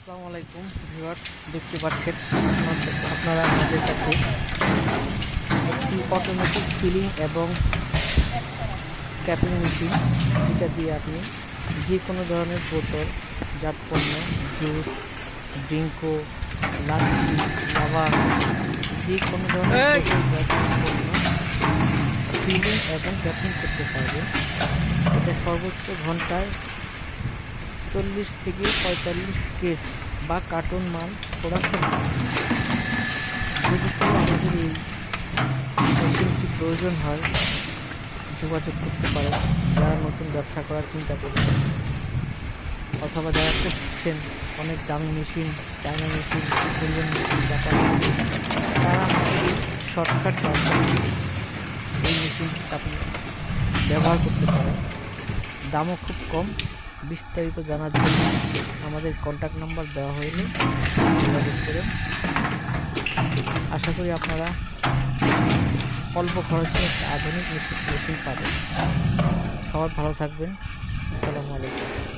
আসসালামু আলাইকুম ভিউয়ার্স দেখতে পাচ্ছেন আপনারা আমাদের কাছে একটি অটোমেটিক ফিলিং এবং ক্যাপিং মেশিন যেটা দিয়ে আপনি যে কোনো ধরনের বোতল জাত পণ্য জুস ড্রিঙ্কো লাচ্ছি লাভা যে কোনো ধরনের ফিলিং এবং ক্যাপিং করতে পারবেন। এটা সর্বোচ্চ ঘন্টায় চল্লিশ থেকে পঁয়তাল্লিশ কেস বা কার্টুন মাল প্রোডাকশন যদি কেউ আমাদের এই মেশিনটি প্রয়োজন হয়, যোগাযোগ করতে পারেন। যারা নতুন ব্যবসা করার চিন্তা করছেন অথবা যারা করছেন অনেক দামি machine, China machine Korean machine machine, তারা শর্টকাট এই মেশিনটি আপনি ব্যবহার করতে পারেন। দামও খুব কম। বিস্তারিত জানার জন্য আমাদের কন্ট্যাক্ট নাম্বার দেওয়া হয়নি। যোগাযোগ করে আশা করি আপনারা অল্প খরচে আধুনিক মেশিন পাবেন। সবার ভালো থাকবেন। আসসালামু আলাইকুম।